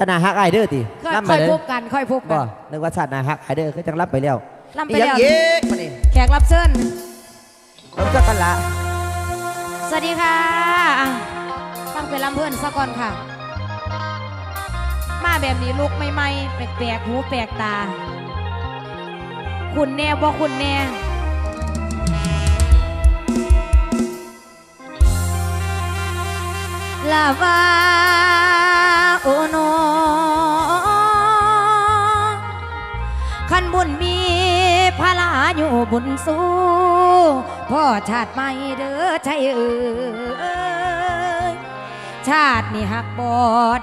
ชนะฮักไอเดอร์ติค่อยค่อยพบกันค่อยพบกับ่นนึกว่าชนะฮักไอเดอร์ก็จังรับไปแล้วรับไปแล้วเย็กมานี่แขกรับเชิญรับเจอกันละสวัสดีค่ะฟังเป็นลำเพื่อนซะก่อนค่ะ มาแบบนี้ลูกใหม่ๆแปลกๆหูแปลกตา คุณแน่บ่คุณแน่ลาวา อยู่บุญสู้พ่อชาติไม่เด้อใช่เอ่ยชาตินี่หักบ่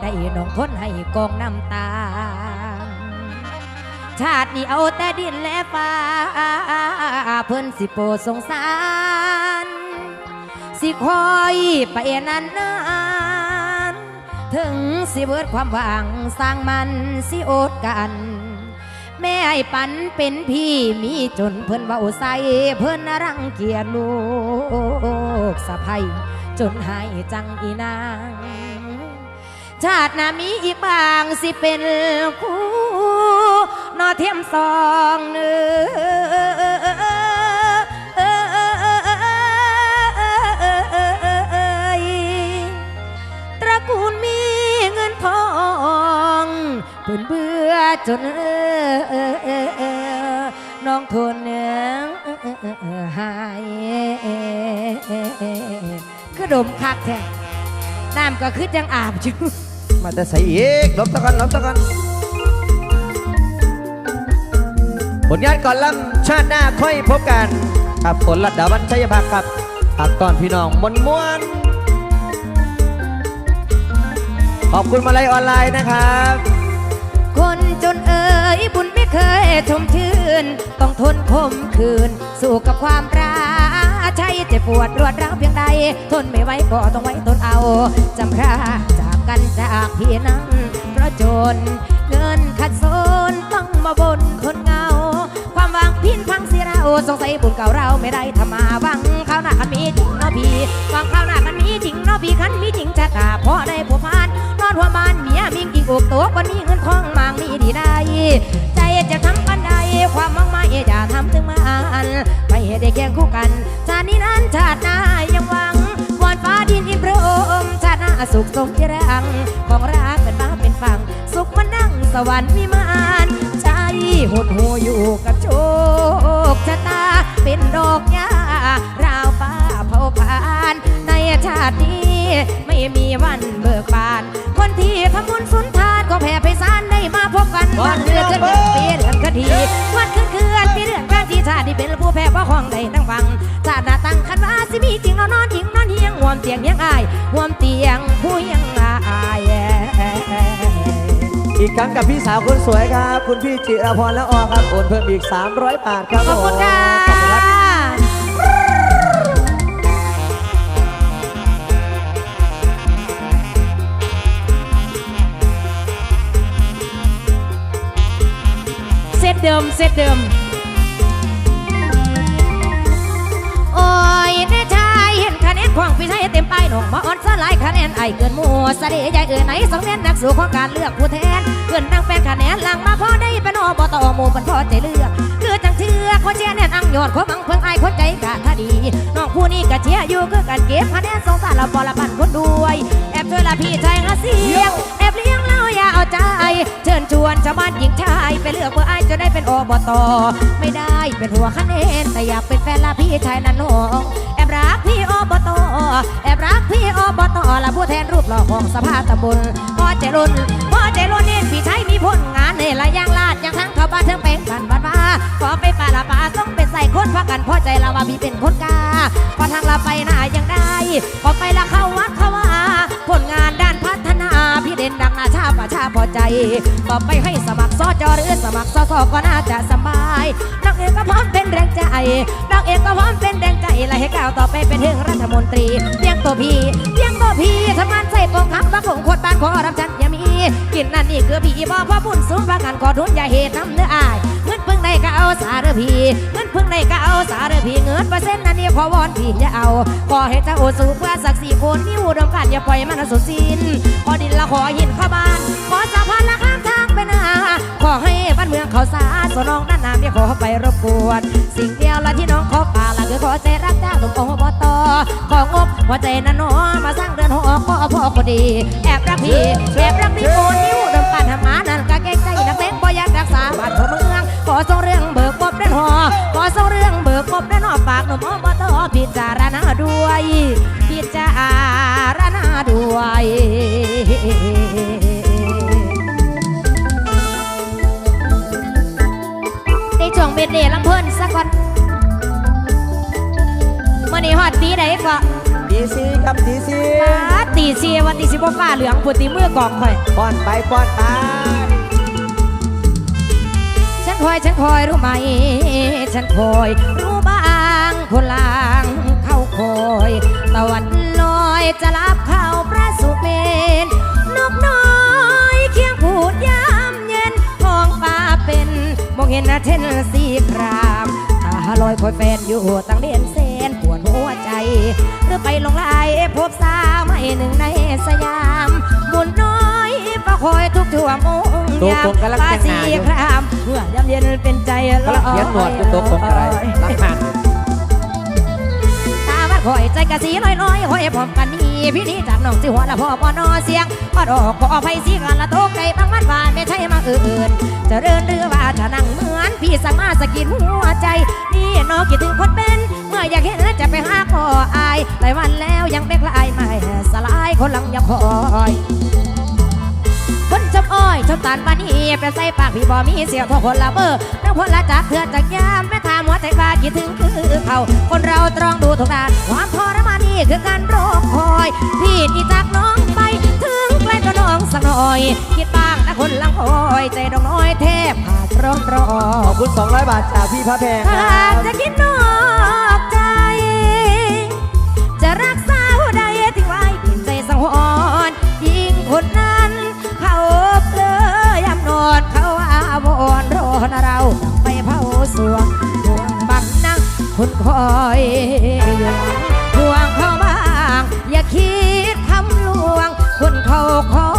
ได้น้องทนให้กองน้ำตา ชาตินี้เอาแต่ดินและฟ้าเพิ่นสิโปสงสาร สิคอยไปนานนานๆถึงสิเบิดความหวังสร้างมันสิโอดกัน แม่ไอ้ปันเป็นพี่มีจนเพิ่นเบาใส่เพิ่นน่ารังเกียจลูกสะใภ้จนหายจังอีนางชาติหน้ามีอีกบางสิเป็นคู่นอเทียมสองเนื้อตระกูลมีเงินทองเพื่นเบื่อจน องทนเนื้อหายคือดมคักแท้น้ำก็คือจังอาบอยู่มาแต่ใส่อีกลบตะกันลบตะกันผลงานก่อนลำชาติหน้าค่อยพบกันครับผลลัดดาวันชัยภักดีครับอักตอนพี่น้องมนมวน ขอบคุณมาลัยออนไลน์นะครับ บุญไม่เคยชมชื่น ต้องทนคมคืน สู้กับความรักใช่เจ็บปวดรวดร้าวเพียงใด ทนไม่ไหวก็ต้องไว้ทนเอาจำราจากกันจากพี่นั้นเพราะจนเงินขัดสนต้องมาบนคนงาควา พังเสียเราสงสัยบุญเก่าเราไม่ได้ทำมาหวังข้าวหน้าคันมีจริงเนาะพี่วังข้าวหน้าคันมีจริงเนาะพี่คันมีจริงจะกาพอได้ผัวพานนอนหัวบ้านเมียมิงกิงอกตัววันมีเงินทองมางมีดีได้ใจจะทำกันใดความมั่งไม่อย่าทำถึงมาอันไปให้ได้แข่งคู่กันชาตินี้นั้นชาติหน้ายังหวังวอนฟ้าดินอิมพระมชาติหน้าสุขสมที่รังของรักเป็นมาเป็นฝั่งสุขมันนั่งสวรรค์วิมาน หดหูอยู่กับโชคชะตาเป็นดอกหญ้าราวฟ้าเผาผ่านในชาตินี้ไม่มีวันเบิกบาน คนที่ทำบุญสุนทานก็แผ่ไปสารได้มาพบกันวันเดือนเดือนเดือนปีเดือนคดีวันคืนคืนปีเดือนการที่ชาติที่เป็นผู้แพ้เพราะห้องใดตั้งฟังชาติหน้าตั้งคันว่าสิมีจริงเอานอนหญิงนอนเฮียงหวมเตียงเฮียงอายหวมเตียง อีกครั้งกับพี่สาวคนสวยครับ คุณพี่จิรพรและออครับโอนเพิ่มอีก 300 บาทครับขอบคุณค่ะ ขอบคุณครับเซตเดิมเซตเดิม ไอเกินหมู่สะเดใหญ่เอ่ยไหนสองแนนนักสู้ของการเลือกผู้แทนเกินนั่งแฟนคะแนนหลังมาพอได้เป็นอบตหมู่เป็นพอใจเลือกคือจังเชื่อคนเชียร์แนนอังยอดคนบังเพิ่งไอคนใจกะคดีน้องผู้นี้กะเชียร์อยู่คือกันเก็บคะแนนสงสารเราบอละพันคนด้วยแอบช่วยละพี่ชายหาเสียงแอบเลี้ยงเราอย่าเอาใจเชิญชวนชาวบ้านหญิงชายไปเลือกเพื่อไอจะได้เป็นอบตไม่ได้เป็นหัวคะแนนแต่อยากเป็นแฟนละพี่ชายนันน้องแอบรัก พี่อบตแอบรักพี่อบตละผู้แทนรูปหล่อของสภาตำบลพ่อเจรุนพ่อเจรุนเน้นพี่ชายมีผลงานในละอยางลาดยังทั้งเข้าบ้านทั้งแปลงบ้านบ้านมาขอไปป่าละป่าต้องเป็นใส่คนพักกันพอใจละว่าพี่เป็นคนกาพอทางละไปหน้ายังได้พ ต่อไปให้สมัครสอจอหรือสมัครสอสอก็น่าจะสบายนักเอกก็พร้อมเป็นแรงใจนักเอกก็พร้อมเป็นแรงใจและให้ก้าวต่อไปเป็นถึงรัฐมนตรีเพียงตัวพี่เพียงตัวพี่ทำงานใส่กองทัพบางคงโคตรบ้านขอรับฉันอย่ามี กินนั่นนี่คือพี่บ่พ่อบุญสูงประกันขอทุนอย่าเหตุน้ำเนื้ออายเงินพึ่งได้ก็เอาสารพีเงิน ได้ก็เอาสารพี่เงินเปอร์เซ็นต์นั่นนี่ขอวอนพี่อย่าเอาขอให้เจ้าสู้เพื่อศักดิ์ศรีคนมีอุดมการณ์อย่าปล่อยมันสุดสิ้นขอดินละขอหินข้าบ้าน ขอสภานและข้ามทางเมืองเขาสาสนองนั่นนาไม่ขอไปรบกวน สิ่งเดียวละที่น้องขอป่าละคือขอใจรักจ้างตรงองบตของบหัวใจนั้นนอมาสร้างเรือนหอก็พ่อก็ดี แอบรักพี่แอบรักพี่โอนนิ้วดมการทำงานนั่นก็เก่งใจนักเลงบ่อยากรักษาบ้านขอเมืองขอ ส่งเรื่องเบิกบเรือนหอขอส่งเรื่องเบิกบเรือนหอฝากหนุ่มอบตพิจารณาด้วย พิจารณาด้วยในช่วงเบ็ดเดลำเพิ่นสักก่อนมื่อนี้ฮอดตีใดก็ดีซีครับดีซีปาดตีเสียวันตีสิบฟ้าเหลืองปุ่นตีมือกองข่อยป้อนไปป้อนไปฉัน คอยฉันคอยรู้ไหม ฉันคอยรู้บ้างคนลางเข้าคอยตะวันลอยจะรับเข้าพระสุเมนนกน้อยเคียงพูดยามเย็นท้องฟ้าเป็นมองเห็นนะเช่นสีครามตาลอยคอยแฟนอยู่ตั้งเด่นเส้นปวด หัวใจ หรือไปหลงไหลพบสาวไม่หนึ่งในสยามบุญน้อยประคอยทุกทั่วมุมตัวยามผมกำลังฟ้าแต่งสีหน้าอยู่ครามเมื่อยามเย็นเป็นใจกำลังเขียนหนวดอยู่ตัวผมอะไรรักหันตาวัดคอยใจกะสีลอยลอยๆคอยพร้อมกันนี่พี่นี้จากน้องสิหัวละพ่อปอนอเสียงก็ดอกขออภัยสีกันละโตกใจบางวันวานไม่ใช่มาอื่นๆจะเดินหรือว่าจะนั่งเหมือน พี่สั่งมาสกินหัวใจ นี่น้องคิดถึงคนเป็นเมื่ออยากเห็นจะไปหาก็อายหลายวันแล้วยังไม่คลายไม่สลายคนหลังยังคอยคนชมอ้อยชมตาลปานีเป็นใส่ปากพี่บอมีเสียงพอคนละเบอร์ทั้งคนละจากเถื่อนจากยามแม่ถามหัวใจฟ้าคิดถึงคือเขาคนเราตรองดูทุกด้านความทรมานนี่คือการรอคอยพี่นี่จากน้องไปถึงใกล้ตัวน้องสักหน่อย คิดบ้างนะคนลังคอยใจดองน้อยแทบขาดร้อนรอขอบคุณ200บาทจากพี่พระแพงคหารักบจะคิดนอก คอยอยู่ห่วงเขาบ้าง อย่าคิดคำลวง คนเขาคอ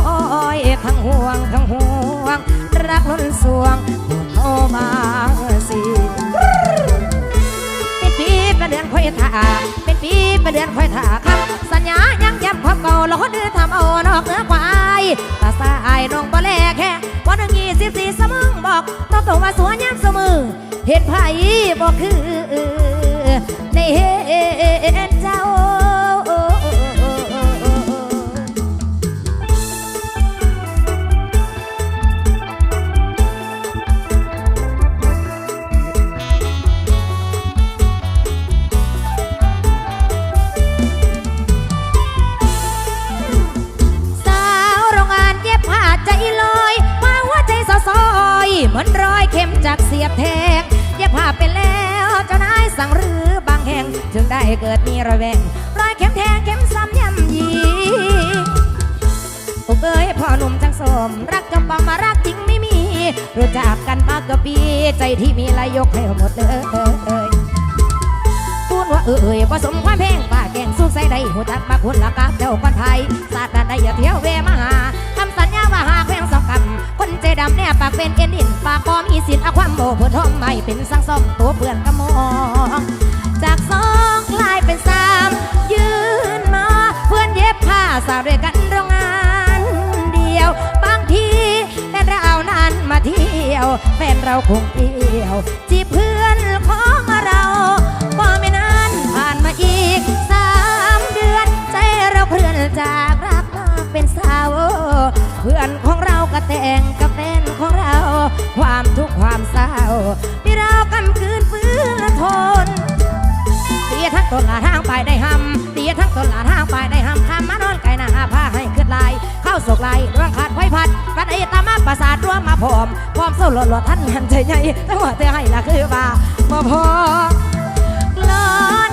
ยทั้งห่วงทั้งห่วง รักล้นสวงห่วงเขามาสิเป็นปีเป็นเดือนคอยถ่าเป็นปีเป็นเดือนคอยถ่าคำสัญญายังย้ำความเก่าเราคนเดือนทำเอานอกเหนือควายตาสายน้องบ่แลแค่วันหนึ่งยี่สิบสี่สมองบอกต้องตรงมาสวยย้ำเสมอเห็นไผ่บอกคือ ในเห็นเจ้าสาโรงงานเย็บผ้าใจลอยมาหัวใจซอซอยเหมือนรอยเข็มจากเสียบแทงเย็บผ้าไปแล้วเจ้านายสั่งหรือึงได้เกิดมีรอยแวงรอยเข็มแทงเข็มซ้ำย่ำยีอ้เอ้ยพ่อหนุ่มจังสม รักจำปังมารักจริงไม่มี รู้จักกันมาเกือบปี ใจที่มีลายยกให้หมดเลยพูดว่าเอ่ยผสมความแพงป้าแกงสุกใส่ได้หัวจักมาคุณละกับเจ้าคนไทยศาสตร์ด้านใดอย่าเที่ยวเวมาหาคำสัญญาว่าหากแพงสองคำคนใจดำเนี่ยปากเป็นเอ็นดินปากปอมีสิทธิ์เอาความโมเพื่อทอมไม่เป็นสังซ่อมตัวเปื่อนกระมอง จากสองกลายเป็นสามยืนมา เพื่อนเย็บผ้าสาวด้วยกันโรงงานเดียว บางทีแฟนเรานั้นมาเที่ยว แฟนเราคงเอี่ยวาทร่วมมาพร้อมพร้อมโซ่หลดหลดท่านหันใจใหญ่แต่ว่าเธอให้ละคือว่าบ่พอหลอ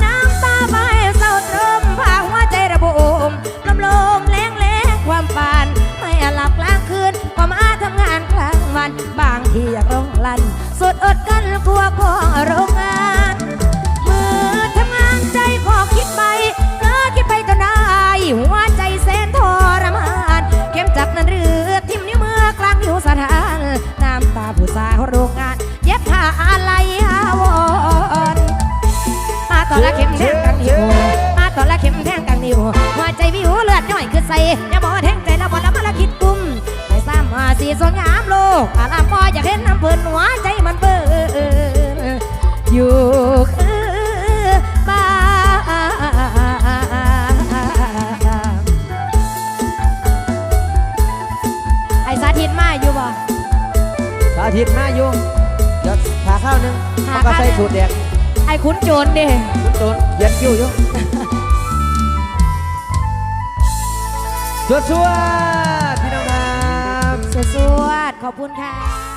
น้ำตาใบเศร้าตรมพาหัวใจระบมลมลมแรงแรงความฝันไม่หลับกลางคืนความาทำงานกลางวัน บางทีอยากร้องลั่นสุดอดกันกลัวของโรงงาน ต่อละเข็มแทงกังนิวมาต่อละเข็มแทงกังนิวหัวใจวิวเลือดย่อยคือใส่อย่าบอกแทงใจแล้วบอกแล้วมาละคิดกุ้มไปซ้ำมาสีสวยงามโลกอาลามบออยากเห็นน้ำเพิ่นหัวใจมันเบิ่นอยู่บ้าอาทิตมาอยู่เดี๋ยวหาข้าวนึงเขาก็ใส่สูตรแดก ไอ้ขุนโจรเด้คุณโดนเขียนคิ้วอยู่สวดสวดพี่น้องครับสวดๆขอบคุณค่ะ